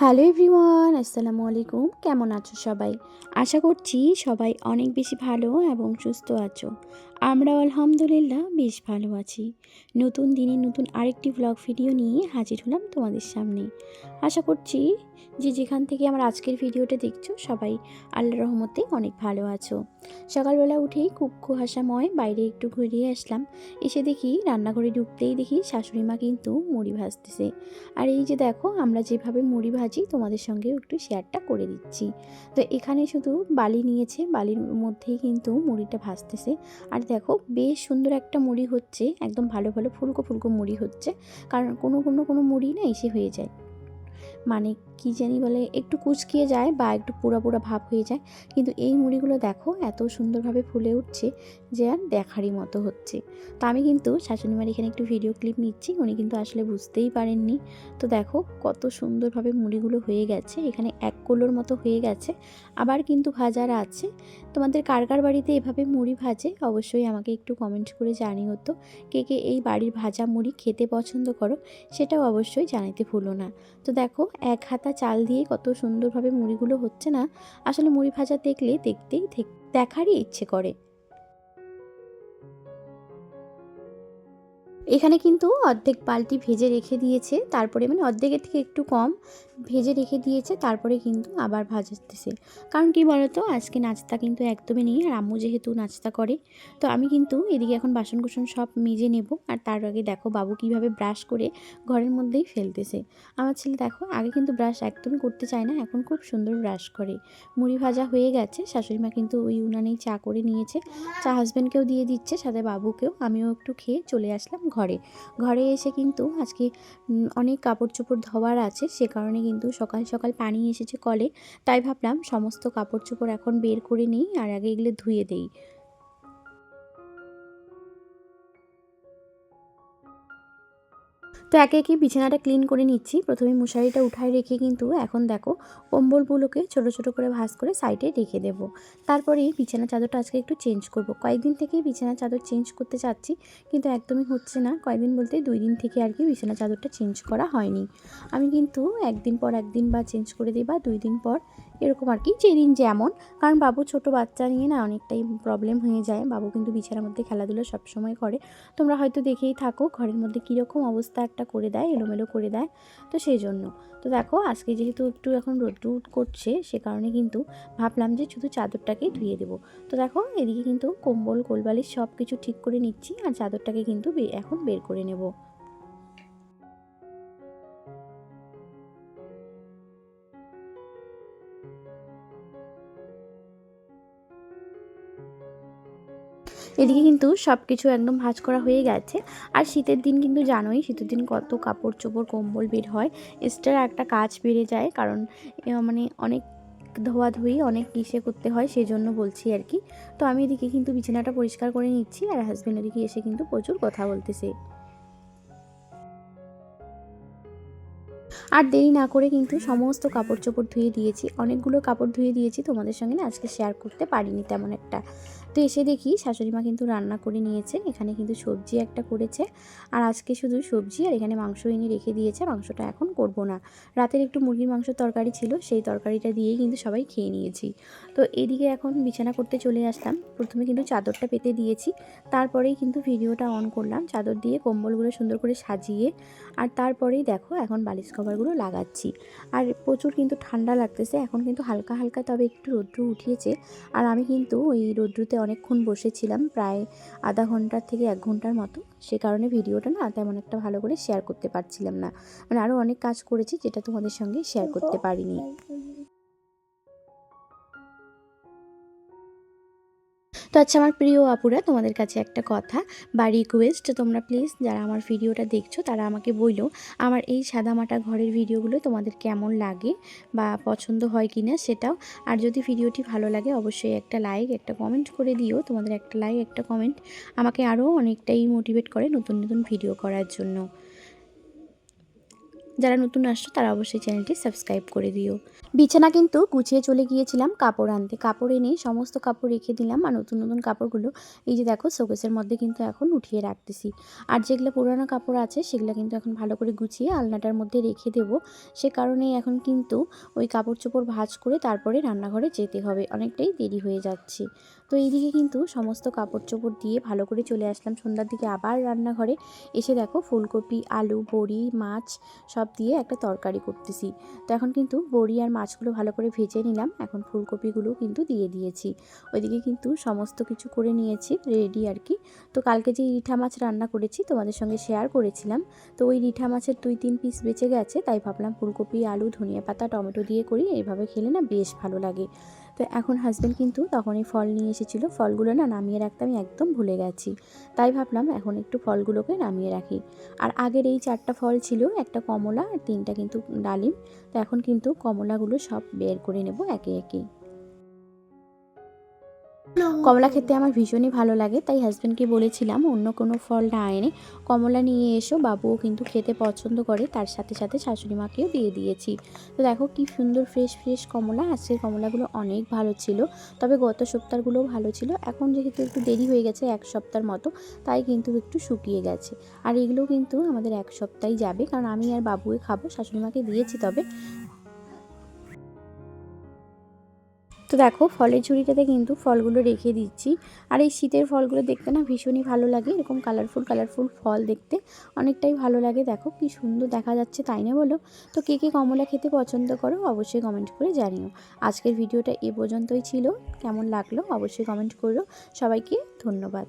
Hello everyone, আসসালামু আলাইকুম। কেমন আছো সবাই? আশা করছি সবাই অনেক বেশি ভালো এবং সুস্থ আছো। আমরাও আলহামদুলিল্লাহ বেশ ভালো আছি। নতুন দিনে নতুন আরেকটি ব্লগ ভিডিও নিয়ে হাজির হলাম তোমাদের সামনে। আশা করছি যে যেখান থেকে আমার আজকের ভিডিওটা দেখছ, সবাই আল্লাহ রহমতে অনেক ভালো আছো। সকালবেলা উঠেই খুব কুয়াশাময়, বাইরে একটু ঘুরিয়ে আসলাম। এসে দেখি রান্নাঘরে ঢুকতেই দেখি শাশুড়ি মা কিন্তু মুড়ি ভাজতেছে। আর এই যে দেখো, আমরা যেভাবে মুড়ি ভাজি, তোমাদের সঙ্গেও একটু শেয়ারটা করে দিচ্ছি। তো এখানে শুধু বালি নিয়েছে, বালির মধ্যেই কিন্তু মুড়িটা ভাজতেছে। আর দেখো বেশ সুন্দর একটা মুড়ি হচ্ছে, একদম ভালো ভালো ফুলকো ফুলকো মুড়ি হচ্ছে, কারণ কোনো কোনো কোনো মুড়ি না এসে হয়ে যায়। মানে কি জানি বলে একটু কুচকিয়ে যায় বা একটু পুরা পুরা ভাব হয়ে যায়। কিন্তু এই মুড়িগুলো দেখো, এত সুন্দরভাবে ফুলে উঠছে যে আর দেখারই মতো হচ্ছে। তো আমি কিন্তু শাশুড়িমার এখানে একটু ভিডিও ক্লিপ নিচ্ছি, উনি কিন্তু আসলে বুঝতেই পারেননি। তো দেখো কত সুন্দরভাবে মুড়িগুলো হয়ে গেছে, এখানে এক কোলোর মতো হয়ে গেছে। আবার কিন্তু ভাজার আছে। তোমাদের কার কার বাড়িতে এভাবে মুড়ি ভাজে অবশ্যই আমাকে একটু কমেন্ট করে জানি হতো কে কে এই বাড়ির ভাজা মুড়ি খেতে পছন্দ করো সেটাও অবশ্যই জানাতে ভুলো না। তো দেখো এক হাতা চাল দিয়ে কত সুন্দরভাবে মুড়িগুলো হচ্ছে না। আসলে মুড়ি ভাজা দেখলে দেখতেই দেখারই ইচ্ছে করে। এখানে কিন্তু অর্ধেক বালতি ভেজে রেখে দিয়েছে, তারপরে মানে অর্ধেকের থেকে একটু কম ভেজে রেখে দিয়েছে, তারপরে কিন্তু আবার ভাজতেছে। কারণ কি বলতো, আজকে নাস্তা কিন্তু একদমই নেই, আর আম্মু যেহেতু নাস্তা করে, তো আমি কিন্তু এদিকে এখন বাসন কুসন সব মেজে নেব, আর তার আগে দেখো বাবু কীভাবে ব্রাশ করে ঘরের মধ্যেই ফেলতেছে। আমার ছেলে দেখো, আগে কিন্তু ব্রাশ একদমই করতে চায় না, এখন খুব সুন্দর ব্রাশ করে। মুড়ি ভাজা হয়ে গেছে শাশুড়ি মা কিন্তু ওই উনানেই চা করে নিয়েছে। চা হাজব্যান্ডকেও দিয়ে দিচ্ছে, সাথে বাবুকেও, আমিও একটু খেয়ে চলে আসলাম ঘরে। ঘরে এসে কিন্তু আজকে অনেক কাপড় চোপড় ধোয়ার আছে, সে কারণে কিন্তু সকাল সকাল পানি এসেছে কলে। তাই ভাবলাম সমস্ত কাপড় চোপড় এখন বের করে নিই আর আগে এগুলো ধুয়ে দেই। তো একে একে বিছানাটা ক্লিন করে নিচ্ছি। প্রথমে মশারিটা উঠায় রেখে কিন্তু এখন দেখো কম্বলগুলোকে ছোট ছোট করে ভাঁজ করে সাইডে রেখে দেবো। তারপরে বিছানা চাদরটা আজকে একটু চেঞ্জ করব। কয়েকদিন থেকেই বিছানা চাদর চেঞ্জ করতে চাচ্ছি, কিন্তু একদমই হচ্ছে না। কয়েকদিন বলতে দুই দিন থেকে আর কি বিছানা চাদরটা চেঞ্জ করা হয়নি। আমি কিন্তু একদিন পর একদিন বা চেঞ্জ করে দিই বা দুই দিন পর এরকম আর কি। যেদিন যেমন, কারণ বাবু ছোট বাচ্চা নিয়ে না অনেকটাই প্রবলেম হয়ে যায়। বাবু কিন্তু বিছানার মধ্যে খেলাধুলো সবসময় করে। তোমরা হয়তো দেখেই থাকো, ঘরের মধ্যে কীরকম অবস্থা একটা করে দেয়, এলোমেলো করে দেয়। তো সেই জন্য তো দেখো, আজকে যেহেতু একটু এখন রোদ্র করছে, সে কারণে কিন্তু ভাবলাম যে শুধু চাদরটাকেই ধুয়ে দেবো। তো দেখো, এদিকে কিন্তু কম্বল, কোলবালিশ সব কিছু ঠিক করে নিচ্ছি, আর চাদরটাকে কিন্তু এখন বের করে নেব। এদিকে কিন্তু সব কিছু একদম ভাজ করা হয়ে গেছে। আর শীতের দিন কিন্তু জানোই, শীতের দিন কত কাপড় চোপড় কম্বল বের হয়। এক্সট্রা একটা কাজ বেড়ে যায়, কারণ মানে অনেক ধোয়াধুয়ি, অনেক কিসে করতে হয় সেই জন্য বলছি আর কি। তো আমি এদিকে কিন্তু বিছানাটা পরিষ্কার করে নিচ্ছি, আর হাজব্যান্ড এদিকে এসে কিন্তু প্রচুর কথা বলতেছে। আর দেরি না করে কিন্তু সমস্ত কাপড় চোপড় ধুয়ে দিয়েছি। অনেকগুলো কাপড় ধুয়ে দিয়েছি, তোমাদের সঙ্গে না আজকে শেয়ার করতে পারিনি তেমন একটা। তো এসে দেখি শাশুড়ি মা কিন্তু রান্না করে নিয়েছে এখানে কিন্তু সবজি একটা করেছে। আর আজকে শুধু সবজি আর এখানে মাংস এনে রেখে দিয়েছে, মাংসটা এখন করব না। রাতের একটু মুরগির মাংস তরকারি ছিল, সেই তরকারিটা দিয়েই কিন্তু সবাই খেয়ে নিয়েছি। তো এদিকে এখন বিছানা করতে চলে আসলাম। প্রথমে কিন্তু চাদরটা পেতে দিয়েছি, তারপরেই কিন্তু ভিডিওটা অন করলাম। চাদর দিয়ে কম্বলগুলো সুন্দর করে সাজিয়ে, আর তারপরেই দেখো এখন বালিশ কভারগুলো লাগাচ্ছি। আর প্রচুর কিন্তু ঠান্ডা লাগতেছে, এখন কিন্তু হালকা হালকা তবে একটু রৌদ্র উঠিয়েছে। আর আমি কিন্তু ওই রৌদ্রুতে অনেকক্ষণ বসেছিলাম, প্রায় আধা ঘণ্টার থেকে এক ঘণ্টার মতো। সে কারণে ভিডিওটা না তেমন একটা ভালো করে শেয়ার করতে পারছিলাম না। মানে আরও অনেক কাজ করেছি যেটা তোমাদের সঙ্গে শেয়ার করতে পারিনি। তো আচ্ছা আমার প্রিয় আপুরা, তোমাদের কাছে একটা কথা। বা রিকোয়েস্ট তোমরা প্লিজ যারা আমার ভিডিওটা দেখছ, তারা আমাকে বইলো, আমার এই সাদামাটা ঘরের ভিডিওগুলো তোমাদের কেমন লাগে বা পছন্দ হয় কি না সেটাও? আর যদি ভিডিওটি ভালো লাগে, অবশ্যই একটা লাইক একটা কমেন্ট করে দিও। তোমাদের একটা লাইক একটা কমেন্ট আমাকে আরও অনেকটাই মোটিভেট করে নতুন নতুন ভিডিও করার জন্য। যারা নতুন আসছো, তারা অবশ্যই চ্যানেলটি সাবস্ক্রাইব করে দিও। বিছানা কিন্তু গুছিয়ে চলে গিয়েছিলাম, কাপড় আনতে। কাপড় এনে সমস্ত কাপড় রেখে দিলাম আর নতুন নতুন কাপড়গুলো এই যে দেখো, শোকেসের মধ্যে কিন্তু এখন উঠিয়ে রাখতেছি। আর যেগুলো পুরোনো কাপড় আছে, সেগুলো কিন্তু এখন ভালো করে গুছিয়ে আলনাটার মধ্যে রেখে দেবো। সে কারণে এখন কিন্তু ওই কাপড় চোপড় ভাজ করে তারপরে রান্নাঘরে যেতে হবে। অনেকটাই দেরি হয়ে যাচ্ছে। তো এইদিকে কিন্তু সমস্ত কাপড় চোপড় দিয়ে ভালো করে চলে আসলাম। সন্ধ্যার দিকে আবার রান্নাঘরে। এসে দেখো ফুলকপি, আলু, বড়ি, মাছ সব দিয়ে একটা তরকারি করতেছি। তো এখন কিন্তু বড়ি আর মাছগুলো ভালো করে ভেজে নিলাম। এখন ফুলকপিগুলো কিন্তু দিয়ে দিয়েছি। ওইদিকে কিন্তু সমস্ত কিছু করে নিয়েছি, রেডি আর কি। তো কালকে যে রিঠা মাছ রান্না করেছি, তোমাদের সঙ্গে শেয়ার করেছিলাম। তো ওই রিঠা মাছের দুই তিন পিস বেঁচে গেছে, তাই ভাবলাম ফুলকপি, আলু, ধনিয়া পাতা, টমেটো দিয়ে করি। এইভাবে খেলে না বেশ ভালো লাগে। তো এখন হাজব্যান্ড কিন্তু তখনই ফল নিয়ে এসেছিল। ফলগুলো না নামিয়ে রাখতে আমি একদম ভুলে গেছি। তাই ভাবলাম এখন একটু ফলগুলোকে নামিয়ে রাখি। আর আগের এই চারটা ফল ছিল, একটা কমলা আর তিনটা কিন্তু ডালিম। তো এখন কিন্তু কমলাগুলো সব বের করে নেব একে একে। কমলা খেতে আমার ভীষণই ভালো লাগে, তাই হাজব্যান্ডকে বলেছিলাম অন্য কোনো ফল না এনে কমলা নিয়ে এসো, বাবুও কিন্তু খেতে পছন্দ করে, তার সাথে সাথে শাশুড়ি মাকেও দিয়ে দিয়েছি। তো দেখো কি সুন্দর ফ্রেশ ফ্রেশ কমলা, আজকের কমলাগুলো অনেক ভালো ছিল, তবে গত সপ্তাহগুলোও ভালো ছিল, এখন যেহেতু একটু দেরি হয়ে গেছে এক সপ্তাহের মতো, তাই কিন্তু একটু শুকিয়ে গেছে। আর এগুলো কিন্তু আমাদের এক সপ্তাহে যাবে, কারণ আমি আর বাবুয়ে খাব শাশুড়ি মাকে দিয়েছি তবে তো দেখো, ফলের ঝুড়িটাতে কিন্তু ফলগুলো রেখে দিচ্ছি। আর এই শীতের ফলগুলো দেখতে না ভীষণই ভালো লাগে, এরকম কালারফুল কালারফুল ফল দেখতে। অনেকটাই ভালো লাগে, দেখো কি সুন্দর দেখা যাচ্ছে, তাই না বলো? তো কে কে কমলা খেতে পছন্দ করো, অবশ্যই কমেন্ট করে জানিও। আজকের ভিডিওটা এ পর্যন্তই ছিল, কেমন লাগল অবশ্যই কমেন্ট করো। সবাইকে ধন্যবাদ।